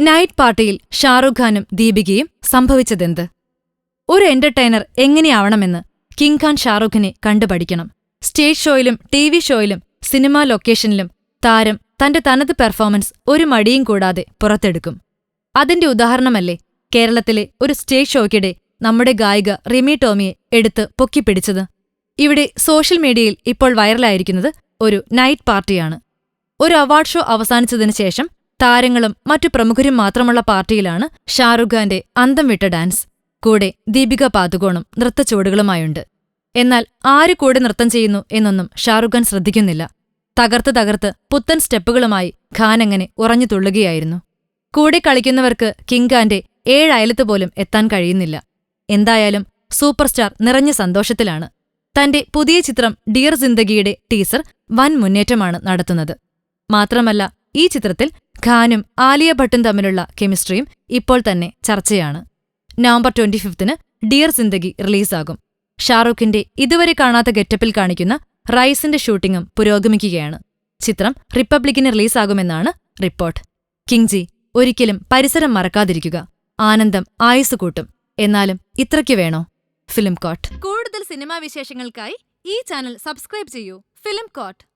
Night പാർട്ടിയിൽ ഷാറുഖ് ഖാനും ദീപികയും സംഭവിച്ചതെന്ത്? ഒരു എന്റർടൈനർ എങ്ങനെയാവണമെന്ന് കിങ് ഖാൻ ഷാറുഖിനെ കണ്ടുപഠിക്കണം. സ്റ്റേജ് ഷോയിലും ടി വി ഷോയിലും സിനിമാ ലൊക്കേഷനിലും താരം തന്റെ തനത് പെർഫോമൻസ് ഒരു മടിയും കൂടാതെ പുറത്തെടുക്കും. അതിന്റെ ഉദാഹരണമല്ലേ? കേരളത്തിലെ ഒരു സ്റ്റേജ് ഷോയ്ക്കിടെ നമ്മുടെ ഗായിക റിമി ടോമിയെ എടുത്ത് പൊക്കിപ്പിടിച്ചത്. ഇവിടെ സോഷ്യൽ മീഡിയയിൽ ഇപ്പോൾ വൈറലായിരിക്കുന്നത് ഒരു നൈറ്റ് പാർട്ടിയാണ്. ഒരു അവാർഡ് ഷോ അവസാനിച്ചതിനു ശേഷം താരങ്ങളും മറ്റു പ്രമുഖരും മാത്രമുള്ള പാർട്ടിയിലാണ് ഷാറുഖ് ഖാന്റെ അന്തം വിട്ട ഡാൻസ്. കൂടെ ദീപിക പാതുകോണും നൃത്തച്ചുവടുകളുമായുണ്ട് എന്നാൽ ആര് കൂടെ നൃത്തം ചെയ്യുന്നു എന്നൊന്നും ഷാറുഖ് ഖാൻ ശ്രദ്ധിക്കുന്നില്ല. തകർത്ത് തകർത്ത് പുത്തൻ സ്റ്റെപ്പുകളുമായി ഖാൻ അങ്ങനെ ഉറഞ്ഞു തുള്ളുകയായിരുന്നു. കൂടെ കളിക്കുന്നവർക്ക് കിങ് ഖാന്റെ ഏഴയലത്ത് പോലും എത്താൻ കഴിയുന്നില്ല. എന്തായാലും സൂപ്പർസ്റ്റാർ നിറഞ്ഞ സന്തോഷത്തിലാണ്. തന്റെ പുതിയ ചിത്രം ഡിയർ സിന്ദഗിയുടെ ടീസർ വൻ മുന്നേറ്റമാണ് നടത്തുന്നത്. മാത്രമല്ല ഈ ചിത്രത്തിൽ ഖാനും ആലിയ ഭട്ടും തമ്മിലുള്ള കെമിസ്ട്രിയും ഇപ്പോൾ തന്നെ ചർച്ചയാണ്. നവംബർ ട്വന്റി ഫിഫ്തിന് ഡിയർ സിന്ദഗി റിലീസാകും. ഷാറൂഖിന്റെ ഇതുവരെ കാണാത്ത ഗെറ്റപ്പിൽ കാണിക്കുന്ന റൈസിന്റെ ഷൂട്ടിംഗും പുരോഗമിക്കുകയാണ്. ചിത്രം റിപ്പബ്ലിക്കിന് റിലീസാകുമെന്നാണ് റിപ്പോർട്ട്. കിങ്ജി ഒരിക്കലും പരിസരം മറക്കാതിരിക്കുക. ആനന്ദം ആയുസ് കൂട്ടും. എന്നാലും ഇത്രയ്ക്ക് വേണോ? Film coat. കൂടുതൽ സിനിമാ വിശേഷങ്ങൾക്കായി ഈ ചാനൽ സബ്സ്ക്രൈബ് ചെയ്യൂ. Film coat.